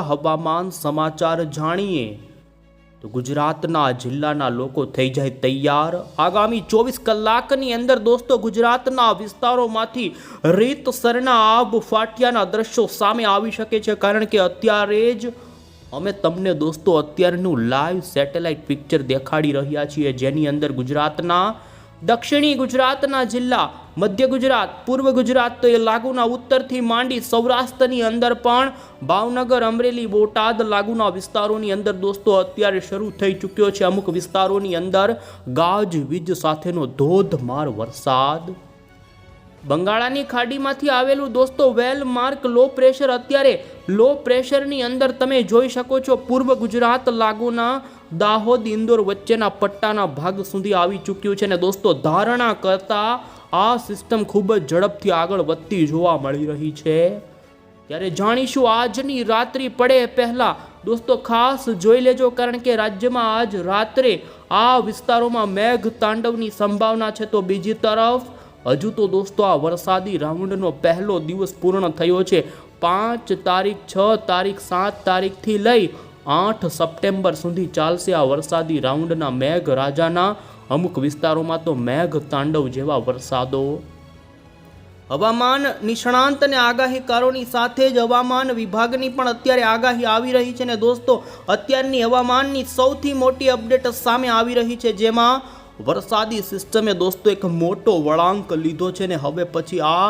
હવામાન સમાચાર જાણીએ તો ગુજરાતના જિલ્લાના લોકો થઈ જાય તૈયાર. આગામી ચોવીસ કલાકની અંદર દોસ્તો, ગુજરાતના વિસ્તારોમાંથી રીતસરના આબ ફાટિયાના દ્રશ્યો સામે આવી શકે છે કારણ કે અત્યારે જ અમે તમને દોસ્તો અત્યારનું લાઈવ સેટેલાઇટ પિક્ચર દેખાડી રહ્યા છીએ. જેની અંદર ગુજરાતના દક્ષિણી ગુજરાતના જિલ્લા મધ્ય ગુજરાત, પૂર્વ ગુજરાત તો એ લાગુના ઉત્તરથી માંડી સૌરાષ્ટ્રની અંદર પણ ભાવનગર, અમરેલી, બોટાદ લાગુના વિસ્તારોની અંદર દોસ્તો અત્યારે શરૂ થઈ ચૂક્યો છે અમુક વિસ્તારોની અંદર ગાજ, વીજ સાથેનો ધોધમાર વરસાદ. બંગાળાની ખાડીમાંથી આવેલું દોસ્તો વેલ માર્ક લો પ્રેશર અત્યારે લો પ્રેશરની અંદર તમે જોઈ શકો છો પૂર્વ ગુજરાત લાગુના દાહોદ ઇન્દોર વચ્ચેના પટ્ટાના ભાગ સુધી આવી ચૂક્યું છે ને દોસ્તો, ધારણા કરતા આ સિસ્ટમ ખૂબ જ ઝડપથી આગળ વધતી જોવા મળી રહી છે. ત્યારે જાણીશું આજની રાત્રિ પડે પહેલા. દોસ્તો, ખાસ જોઈ લેજો કારણ કે રાજ્યમાં આજ રાત્રે આ વિસ્તારોમાં મેઘ તાંડવની સંભાવના છે. તો બીજી તરફ, હજુ તો દોસ્તો આ વરસાદી રાઉન્ડનો પહેલો દિવસ પૂર્ણ થયો છે. પાંચ તારીખ, છ તારીખ, સાત તારીખથી લઈ આઠ સપ્ટેમ્બર સુધી ચાલશે આ વરસાદી રાઉન્ડના મેઘ રાજાના. અમુક વિસ્તારોમાં તો મેઘ તાંડવ જેવા વરસાદો. હવામાન નિષ્ણાંત અને આગાહીકારોની સાથે જ હવામાન વિભાગની પણ અત્યારે આગાહી આવી રહી છે ને દોસ્તો, અત્યારની હવામાનની સૌથી મોટી અપડેટ સામે આવી રહી છે, જેમાં વરસાદી સિસ્ટમે દોસ્તો એક મોટો વળાંક લીધો છે ને હવે પછી આ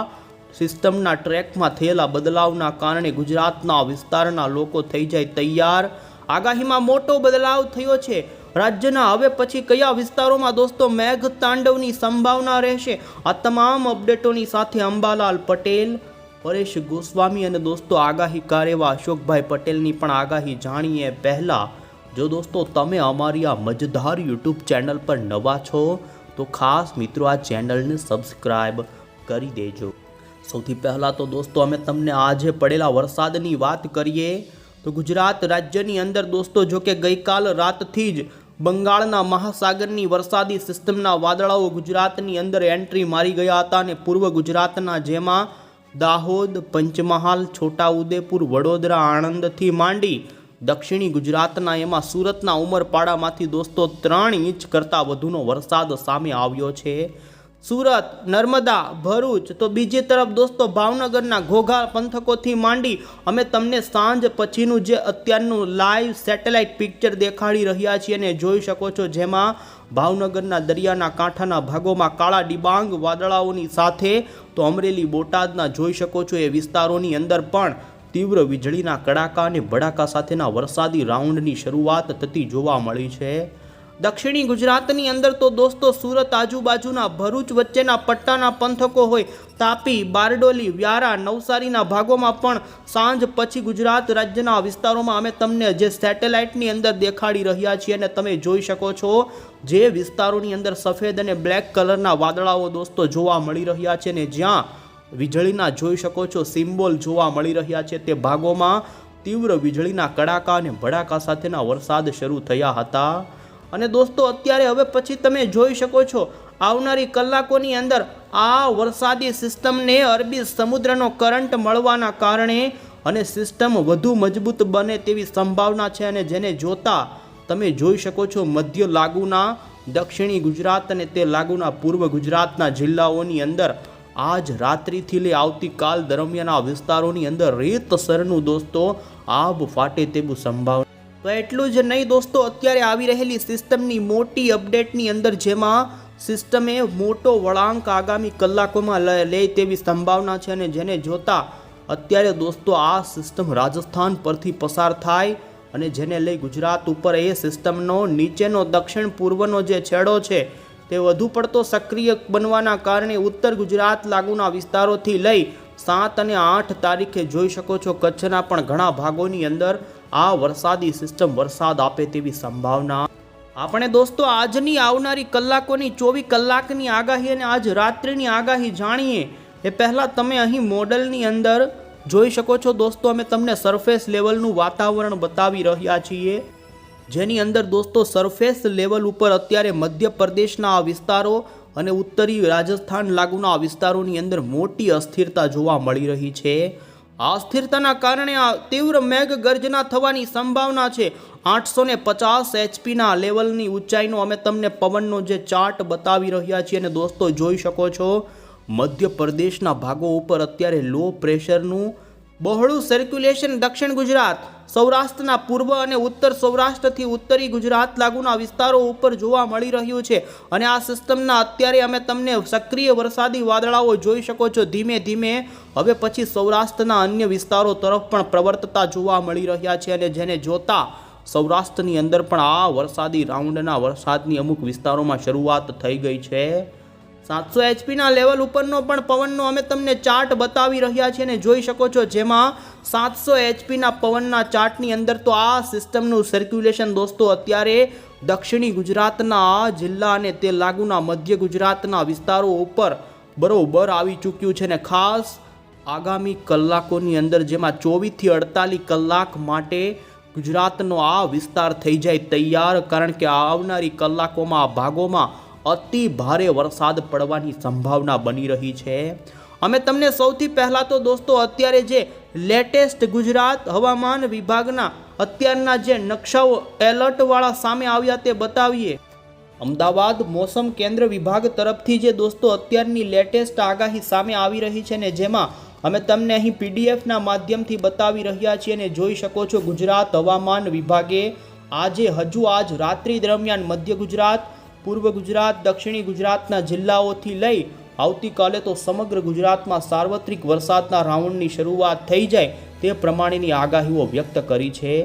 સિસ્ટમના ટ્રેકમાં થયેલા બદલાવના કારણે ગુજરાતના વિસ્તારના લોકો થઈ જાય તૈયાર. આગાહીમાં મોટો બદલાવ થયો છે. રાજ્યના હવે પછી કયા વિસ્તારોમાં દોસ્તો મેઘ તાંડવની સંભાવના રહેશે? આ તમામ અપડેટોની સાથે અંબાલાલ પટેલ, પરેશ ગોસ્વામી અને દોસ્તો આગાહીકાર એવા અશોકભાઈ પટેલની પણ આગાહી જાણીએ પહેલાં. જો દોસ્તો તમે અમારી આ મજધાર યુટ્યુબ ચેનલ પર નવા છો, તો ખાસ મિત્રો આ ચેનલને સબસ્ક્રાઈબ કરી દેજો. સૌથી પહેલાં તો દોસ્તો, અમે તમને આજે પડેલા વરસાદની વાત કરીએ તો ગુજરાત રાજ્યની અંદર દોસ્તો જો કે ગઈકાલ રાતથી જ બંગાળના મહાસાગરની વરસાદી સિસ્ટમના વાદળાઓ ગુજરાતની અંદર એન્ટ્રી મારી ગયા હતા અને પૂર્વ ગુજરાતના જેમાં દાહોદ, પંચમહાલ, છોટાઉદેપુર, વડોદરા, આણંદથી માંડી દક્ષિણી ગુજરાતના એમાં સુરતના ઉમરપાડામાંથી દોસ્તો ત્રણ ઇંચ કરતાં વધુનો વરસાદ સામે આવ્યો છે. સુરત, નર્મદા, ભરૂચ. તો બીજી તરફ દોસ્તો, ભાવનગરના ઘોઘા પંથકોથી માંડી અમે તમને સાંજ પછીનું જે અત્યારનું લાઈવ સેટેલાઇટ પિક્ચર દેખાડી રહ્યા છીએ અને જોઈ શકો છો જેમાં ભાવનગરના દરિયાના કાંઠાના ભાગોમાં કાળા ડિબાંગ વાદળાઓની સાથે તો અમરેલી, બોટાદના જોઈ શકો છો એ વિસ્તારોની અંદર પણ તીવ્ર વીજળીના કડાકા અને ભડાકા સાથેના વરસાદી રાઉન્ડની શરૂઆત થતી જોવા મળી છે. દક્ષિણી ગુજરાતની અંદર તો દોસ્તો સુરત આજુબાજુના ભરૂચ વચ્ચેના પટ્ટાના પંથકો હોય, તાપી, બારડોલી, વ્યારા, નવસારીના ભાગોમાં પણ સાંજ પછી ગુજરાત રાજ્યના વિસ્તારોમાં અમે તમને જે સેટેલાઇટની અંદર દેખાડી રહ્યા છીએ અને તમે જોઈ શકો છો, જે વિસ્તારોની અંદર સફેદ અને બ્લેક કલરના વાદળાઓ દોસ્તો જોવા મળી રહ્યા છે ને જ્યાં વીજળીના જોઈ શકો છો, સિમ્બોલ જોવા મળી રહ્યા છે તે ભાગોમાં તીવ્ર વીજળીના કડાકા અને ભડાકા સાથેના વરસાદ શરૂ થયા હતા. અને દોસ્તો, અત્યારે હવે પછી તમે જોઈ શકો છો, આવનારી કલાકોની અંદર આ વરસાદી સિસ્ટમને અરબી સમુદ્રનો કરંટ મળવાના કારણે અને સિસ્ટમ વધુ મજબૂત બને તેવી સંભાવના છે અને જેને જોતા તમે જોઈ શકો છો મધ્ય લાગુના, દક્ષિણી ગુજરાત અને તે લાગુના પૂર્વ ગુજરાતના જિલ્લાઓની અંદર આજ રાત્રિથી લઈ આવતીકાલ દરમિયાન આ વિસ્તારોની અંદર રેતસરનું દોસ્તો આબ ફાટે તેવું સંભાવના તો એટલું જ નહીં દોસ્તો, અત્યારે આવી રહેલી સિસ્ટમની મોટી અપડેટની અંદર જેમાં સિસ્ટમે મોટો વળાંક આગામી કલાકોમાં લે તેવી સંભાવના છે અને જેને જોતા અત્યારે દોસ્તો આ સિસ્ટમ રાજસ્થાન પરથી પસાર થાય અને જેને લઈ ગુજરાત ઉપર એ સિસ્ટમનો નીચેનો, દક્ષિણ પૂર્વનો જે છેડો છે તે વધુ પડતો સક્રિય બનવાના કારણે ઉત્તર ગુજરાત લાગુના વિસ્તારોથી લઈ સાત અને આઠ તારીખે જોઈ શકો છો કચ્છના પણ ઘણા ભાગોની અંદર આ વરસાદી સિસ્ટમ વરસાદ આપે તેવી સંભાવના. આપણે દોસ્તો આજની આવનારી કલાકોની, ચોવીસ કલાકની આગાહી અને આજ રાત્રિની આગાહી જાણીએ. એ પહેલાં તમે અહીં મોડલની અંદર જોઈ શકો છો દોસ્તો, અમે તમને સરફેસ લેવલનું વાતાવરણ બતાવી રહ્યા છીએ. જેની અંદર દોસ્તો સરફેસ લેવલ ઉપર અત્યારે મધ્યપ્રદેશના આ વિસ્તારો અને ઉત્તરી રાજસ્થાન લાગુના વિસ્તારોની અંદર મોટી અસ્થિરતા જોવા મળી રહી છે. આ અસ્થિરતાના કારણે આ તીવ્ર મેઘ ગર્જના થવાની સંભાવના છે. આઠસો ને પચાસ એચપીના લેવલની ઊંચાઈનો અમે તમને પવનનો જે ચાર્ટ બતાવી રહ્યા છીએ અને દોસ્તો જોઈ શકો છો મધ્ય પ્રદેશના ભાગો ઉપર અત્યારે લો પ્રેશરનું બહોળું સર્ક્યુલેશન દક્ષિણ ગુજરાત, સૌરાષ્ટ્રના પૂર્વ અને ઉત્તર સૌરાષ્ટ્રથી ઉત્તરી ગુજરાત લાગુના વિસ્તારો ઉપર જોવા મળી રહ્યું છે. અને આ સિસ્ટમના અત્યારે અમે તમને સક્રિય વરસાદી વાદળાઓ જોઈ શકો છો. ધીમે ધીમે હવે પછી સૌરાષ્ટ્રના અન્ય વિસ્તારો તરફ પણ પ્રવર્તતા જોવા મળી રહ્યા છે અને જેને જોતા સૌરાષ્ટ્રની અંદર પણ આ વરસાદી રાઉન્ડના વરસાદની અમુક વિસ્તારોમાં શરૂઆત થઈ ગઈ છે. સાતસો એચપીના લેવલ ઉપરનો પણ પવનનો અમે તમને ચાર્ટ બતાવી રહ્યા છીએ અને જોઈ શકો છો જેમાં સાતસો એચપીના પવનના ચાર્ટની અંદર તો આ સિસ્ટમનું સર્ક્યુલેશન દોસ્તો અત્યારે દક્ષિણી ગુજરાતના જિલ્લા અને તે લાગુના મધ્ય ગુજરાતના વિસ્તારો ઉપર બરોબર આવી ચૂક્યું છે ને ખાસ આગામી કલાકોની અંદર જેમાં ચોવીસથી અડતાલીસ કલાક માટે ગુજરાતનો આ વિસ્તાર થઈ જાય તૈયાર કારણ કે આવનારી કલાકોમાં આ ભાગોમાં અતિ ભારે વરસાદ પડવાની સંભાવના બની રહી છે. અમે તમને સૌથી પહેલાં તો દોસ્તો અત્યારે જે લેટેસ્ટ ગુજરાત હવામાન વિભાગના અત્યારના જે નકશાઓ એલર્ટવાળા સામે આવ્યા તે બતાવીએ. અમદાવાદ મોસમ કેન્દ્ર વિભાગ તરફથી જે દોસ્તો અત્યારની લેટેસ્ટ આગાહી સામે આવી રહી છે ને જેમાં અમે તમને અહીં પીડીએફના માધ્યમથી બતાવી રહ્યા છીએ અને જોઈ શકો છો ગુજરાત હવામાન વિભાગે આજે હજુ આજ રાત્રિ દરમિયાન મધ્ય ગુજરાત પૂર્વ ગુજરાત, દક્ષિણી ગુજરાતના જિલ્લાઓથી લઈ આવતીકાલે તો સમગ્ર ગુજરાતમાં સાર્વત્રિક વરસાદના રાઉન્ડની શરૂઆત થઈ જાય તે પ્રમાણેની આગાહીઓ વ્યક્ત કરી છે.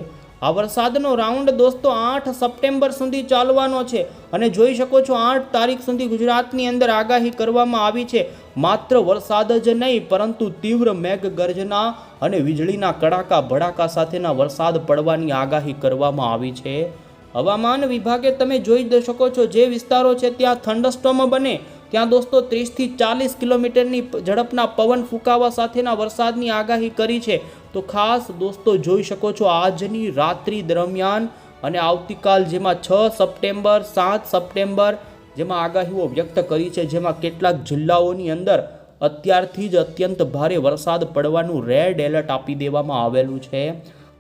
આ વરસાદનો રાઉન્ડ દોસ્તો આઠ સપ્ટેમ્બર સુધી ચાલવાનો છે અને જોઈ શકો છો આઠ તારીખ સુધી ગુજરાતની અંદર આગાહી કરવામાં આવી છે. માત્ર વરસાદ જ નહીં, પરંતુ તીવ્ર મેઘ ગર્જના અને વીજળીના કડાકા ભડાકા સાથેના વરસાદ પડવાની આગાહી કરવામાં આવી છે. હવામાન વિભાગે તમે જોઈ શકો છો જે વિસ્તારો છે ત્યાં થંડસ્ટોમ બને. ત્યાં દોસ્તો ત્રીસથી ચાલીસ કિલોમીટરની ઝડપના પવન ફૂંકાવા સાથેના વરસાદની આગાહી કરી છે. તો ખાસ દોસ્તો જોઈ શકો છો આજની રાત્રિ દરમિયાન અને આવતીકાલ જેમાં છ સપ્ટેમ્બર, સાત સપ્ટેમ્બર જેમાં આગાહીઓ વ્યક્ત કરી છે. જેમાં કેટલાક જિલ્લાઓની અંદર અત્યારથી જ અત્યંત ભારે વરસાદ પડવાનું રેડ એલર્ટ આપી દેવામાં આવેલું છે.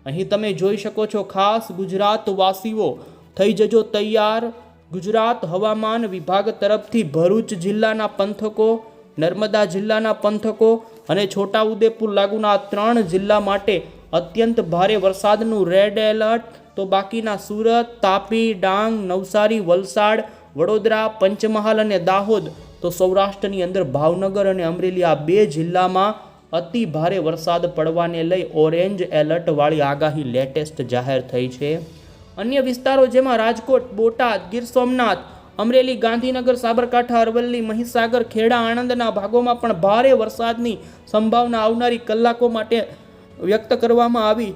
અહીં તમે જોઈ શકો છો, ખાસ ગુજરાતવાસીઓ થઈ જજો તૈયાર. ગુજરાત હવામાન વિભાગ તરફથી ભરૂચ જિલ્લાના પંથકો, નર્મદા જિલ્લાના પંથકો અને છોટાઉદેપુર લાગુના ત્રણ જિલ્લા માટે અત્યંત ભારે વરસાદનું રેડ એલર્ટ. તો બાકીના સુરત, તાપી, ડાંગ, નવસારી, વલસાડ, વડોદરા, પંચમહાલ અને દાહોદ, તો સૌરાષ્ટ્રની અંદર ભાવનગર અને અમરેલી આ બે જિલ્લામાં અતિ ભારે વરસાદ પડવાને લઈ ઓરેન્જ એલર્ટવાળી આગાહી લેટેસ્ટ જાહેર થઈ છે. અન્ય વિસ્તારો જેમાં રાજકોટ, બોટાદ, ગીર સોમનાથ, અમરેલી, ગાંધીનગર, સાબરકાંઠા, અરવલ્લી, મહીસાગર, ખેડા, આણંદના ભાગોમાં પણ ભારે વરસાદની સંભાવના આવનારી કલાકો માટે વ્યક્ત કરવામાં આવી.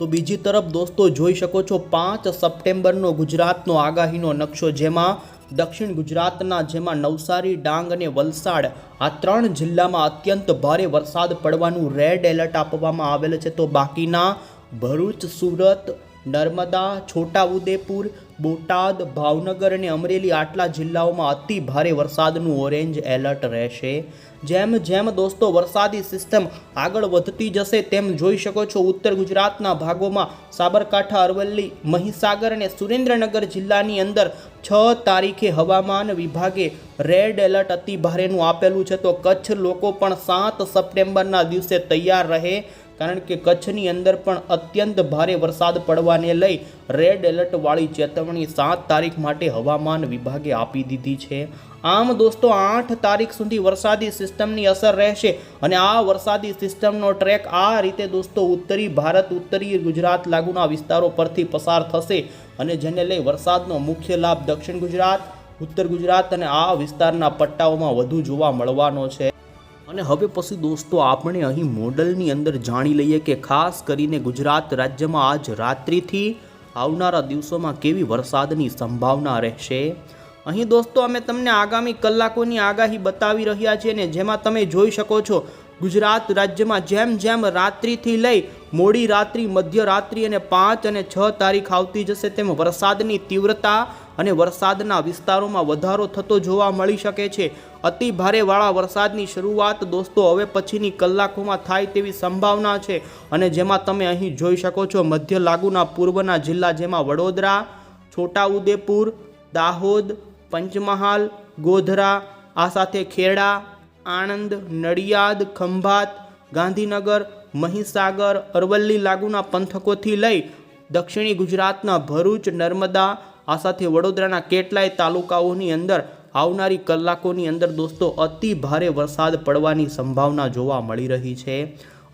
તો બીજી તરફ દોસ્તો, જોઈ શકો છો, પાંચ સપ્ટેમ્બરનો ગુજરાતનો આગાહીનો નકશો, જેમાં દક્ષિણ ગુજરાતના જેમાં નવસારી, ડાંગ અને વલસાડ આ ત્રણ જિલ્લામાં અત્યંત ભારે વરસાદ પડવાનું રેડ એલર્ટ આપવામાં આવેલ છે. તો બાકીના ભરૂચ, સુરત નર્મદા, છોટાઉદેપુર, બોટાદ, ભાવનગર અને અમરેલી આટલા જિલ્લાઓમાં અતિ ભારે વરસાદનું ઓરેન્જ એલર્ટ રહેશે. જેમ જેમ દોસ્તો, વરસાદી સિસ્ટમ આગળ વધતી જશે તેમ જોઈ શકો છો ઉત્તર ગુજરાતના ભાગોમાં સાબરકાંઠા, અરવલ્લી, મહીસાગર અને સુરેન્દ્રનગર જિલ્લાની અંદર છ તારીખે હવામાન વિભાગે રેડ એલર્ટ અતિ ભારેનું આપેલું છે. તો કચ્છ લોકો પણ સાત સપ્ટેમ્બરના દિવસે તૈયાર રહે. કારણ કે કચ્છની અંદર પણ અત્યંત ભારે વરસાદ પડવાને લઈ રેડ એલર્ટવાળી ચેતવણી સાત તારીખ માટે હવામાન વિભાગે આપી દીધી છે. આમ દોસ્તો, આઠ તારીખ સુધી વરસાદી સિસ્ટમની અસર રહેશે અને આ વરસાદી સિસ્ટમનો ટ્રેક આ રીતે દોસ્તો ઉત્તરી ભારત, ઉત્તરી ગુજરાત લાગુના વિસ્તારો પરથી પસાર થશે અને જેને લઈ વરસાદનો મુખ્ય લાભ દક્ષિણ ગુજરાત, ઉત્તર ગુજરાત અને આ વિસ્તારના પટ્ટાઓમાં વધુ જોવા મળવાનો છે. અને હવે પછી દોસ્તો, આપણે અહીં મોડલની અંદર જાણી લઈએ કે ખાસ કરીને ગુજરાત રાજ્યમાં આજ રાત્રિથી આવનારા દિવસોમાં કેવી વરસાદની સંભાવના રહેશે. અહીં દોસ્તો, અમે તમને આગામી કલાકોની આગાહી બતાવી રહ્યા છીએ ને જેમાં તમે જોઈ શકો છો, ગુજરાત રાજ્યમાં જેમ જેમ રાત્રિથી લઈ મોડી રાત્રિ, મધ્યરાત્રિ અને પાંચ અને છ તારીખ આવતી જશે, તેમ વરસાદની તીવ્રતા અને વરસાદના વિસ્તારોમાં વધારો થતો જોવા મળી શકે છે. અતિ ભારેવાળા વરસાદની શરૂઆત દોસ્તો હવે પછીની કલાકોમાં થાય તેવી સંભાવના છે અને જેમાં તમે અહીં જોઈ શકો છો મધ્ય લાગુના પૂર્વના જિલ્લા જેમાં વડોદરા, છોટાઉદેપુર, દાહોદ, પંચમહાલ, ગોધરા, આ સાથે ખેડા, આણંદ, નડિયાદ, ખંભાત, ગાંધીનગર, મહીસાગર, અરવલ્લી લાગુના પંથકોથી લઈ દક્ષિણી ગુજરાતના ભરૂચ, નર્મદા આ સાથે વડોદરાના કેટલાય તાલુકાઓની અંદર આવનારી કલાકોની અંદર દોસ્તો અતિ ભારે વરસાદ પડવાની સંભાવના જોવા મળી રહી છે.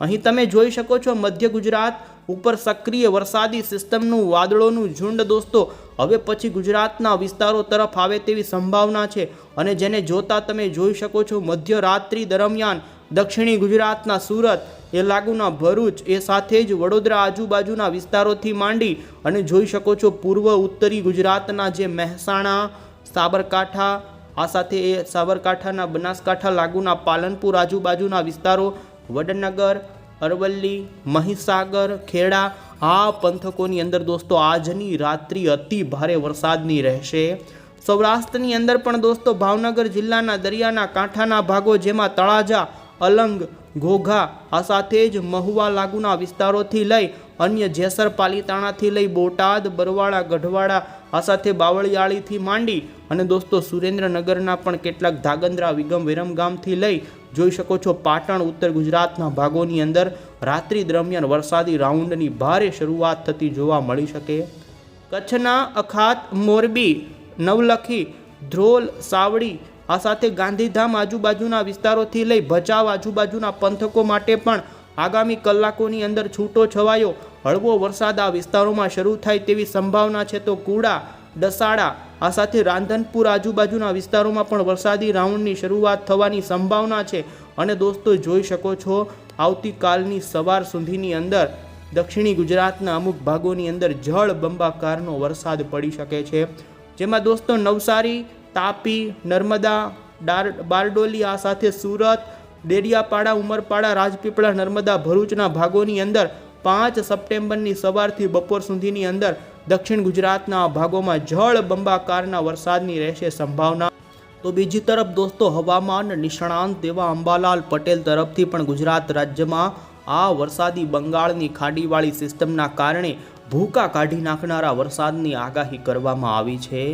અહીં તમે જોઈ શકો છો મધ્ય ગુજરાત ઉપર સક્રિય વરસાદી સિસ્ટમનું વાદળોનું ઝુંડ દોસ્તો. હવે પછી ગુજરાતના વિસ્તારો તરફ આવે તેવી સંભાવના છે અને જેને જોતા તમે જોઈ શકો છો મધ્યરાત્રિ દરમિયાન દક્ષિણી ગુજરાતના સુરત એ લાગુના ભરૂચ એ સાથે જ વડોદરા આજુબાજુના વિસ્તારોથી માંડી અને જોઈ શકો છો પૂર્વ ઉત્તરી ગુજરાતના જે મહેસાણા, સાબરકાંઠા, આ સાથે એ સાબરકાંઠાના બનાસકાંઠા, લાગુના પાલનપુર આજુબાજુના વિસ્તારો, વડનગર, અરવલ્લી, મહીસાગર, ખેડા, આ પંથકોની અંદર દોસ્તો આજની રાત્રિ અતિ ભારે વરસાદની રહેશે. સૌરાષ્ટ્રની અંદર પણ દોસ્તો ભાવનગર જિલ્લાના દરિયાના કાંઠાના ભાગો જેમાં તળાજા અલંગ, ઘોઘા, આ સાથે જ મહુવા લાગુના વિસ્તારોથી લઈ અન્ય જેસર પાલીતાણાથી લઈ બોટાદ, બરવાળા ગઢવાડા આ સાથે બાવળિયાળીથી માંડી અને દોસ્તો સુરેન્દ્રનગરના પણ કેટલાક ધાગંદ્રા, વિગમ, વિરમગામથી લઈ જોઈ શકો છો પાટણ, ઉત્તર ગુજરાતના ભાગોની અંદર રાત્રિ દરમિયાન વરસાદી રાઉન્ડની ભારે શરૂઆત થતી જોવા મળી શકે. કચ્છના અખાત મોરબી, નવલખી, ધ્રોલ, સાવડી આ સાથે ગાંધીધામ આજુબાજુના વિસ્તારોથી લઈ ભચાઉ આજુબાજુના પંથકો માટે પણ આગામી કલાકોની અંદર છૂટો છવાયો. હળવો વરસાદ આ વિસ્તારોમાં શરૂ થાય તેવી સંભાવના છે તો કુડા ડસાડા આ સાથે રાંધનપુર આજુબાજુના વિસ્તારોમાં પણ વરસાદી રાઉન્ડની શરૂઆત થવાની સંભાવના છે. અને દોસ્તો, જોઈ શકો છો, આવતીકાલની સવાર સુધીની અંદર દક્ષિણી ગુજરાતના અમુક ભાગોની અંદર જળ બંબાકારનો વરસાદ પડી શકે છે. જેમાં દોસ્તો, નવસારી તાપી, નર્મદા, ડાર, બારડોલી આ સાથે સુરત દેડિયાપાડા ઉમરપાડા, રાજપીપળા, નર્મદા, ભરૂચના ભાગોની અંદર પાંચ સપ્ટેમ્બરની સવારથી બપોર સુધીની અંદર દક્ષિણ ગુજરાતના ભાગોમાં જળ બંબાકારના વરસાદની રહેશે સંભાવના. તો બીજી તરફ દોસ્તો, હવામાન નિષ્ણાંત તેવા અંબાલાલ પટેલ તરફથી પણ ગુજરાત રાજ્યમાં આ વરસાદી બંગાળની ખાડીવાળી સિસ્ટમના કારણે ભૂકા કાઢી નાખનારા વરસાદની આગાહી કરવામાં આવી છે.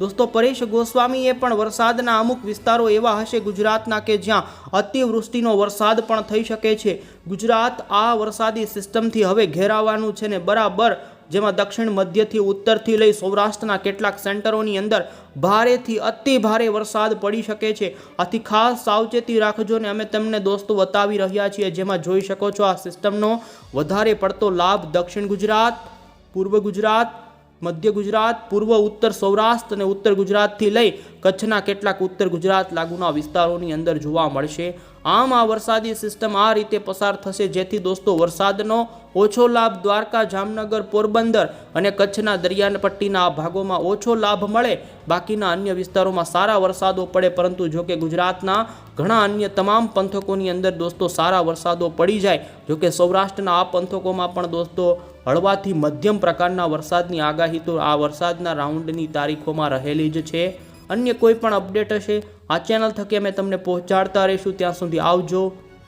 દોસ્તો, પરેશ ગોસ્વામીએ પણ વરસાદના અમુક વિસ્તારો એવા હશે ગુજરાતના કે જ્યાં અતિવૃષ્ટિનો વરસાદ પણ થઈ શકે છે. ગુજરાત આ વરસાદી સિસ્ટમથી હવે ઘેરાવાનું છે ને બરાબર, જેમાં દક્ષિણ મધ્યથી ઉત્તરથી લઈ સૌરાષ્ટ્રના કેટલાક સેન્ટરોની અંદર ભારેથી અતિ ભારે વરસાદ પડી શકે છે. આથી ખાસ સાવચેતી રાખજો ને અમે તમને દોસ્તો બતાવી રહ્યા છીએ, જેમાં જોઈ શકો છો આ સિસ્ટમનો વધારે પડતો લાભ દક્ષિણ ગુજરાત, પૂર્વ ગુજરાત મધ્ય ગુજરાત, પૂર્વ ઉત્તર સૌરાષ્ટ્ર અને ઉત્તર ગુજરાતથી લઈ કચ્છના કેટલાક ઉત્તર ગુજરાત લાગુના વિસ્તારોની અંદર જોવા મળશે. આમ આ વરસાદી સિસ્ટમ આ રીતે પસાર થશે, જેથી દોસ્તો વરસાદનો ઓછો લાભ દ્વારકા, જામનગર, પોરબંદર અને કચ્છના દરિયાનપટ્ટીના આ ભાગોમાં ઓછો લાભ મળે. બાકીના અન્ય વિસ્તારોમાં સારા વરસાદો પડે, પરંતુ જો કે ગુજરાતના ઘણા અન્ય તમામ પંથકોની અંદર દોસ્તો સારા વરસાદો પડી જાય. જો કે સૌરાષ્ટ્રના આ પંથકોમાં પણ દોસ્તો હળવાથી મધ્યમ પ્રકારના વરસાદની આગાહી તો આ વરસાદના રાઉન્ડની તારીખોમાં રહેલી જ છે. અન્ય કોઈ પણ અપડેટ હશે, આ ચેનલ થકી અમે તમને પહોંચાડતા રહીશું. ત્યાં સુધી આવજો.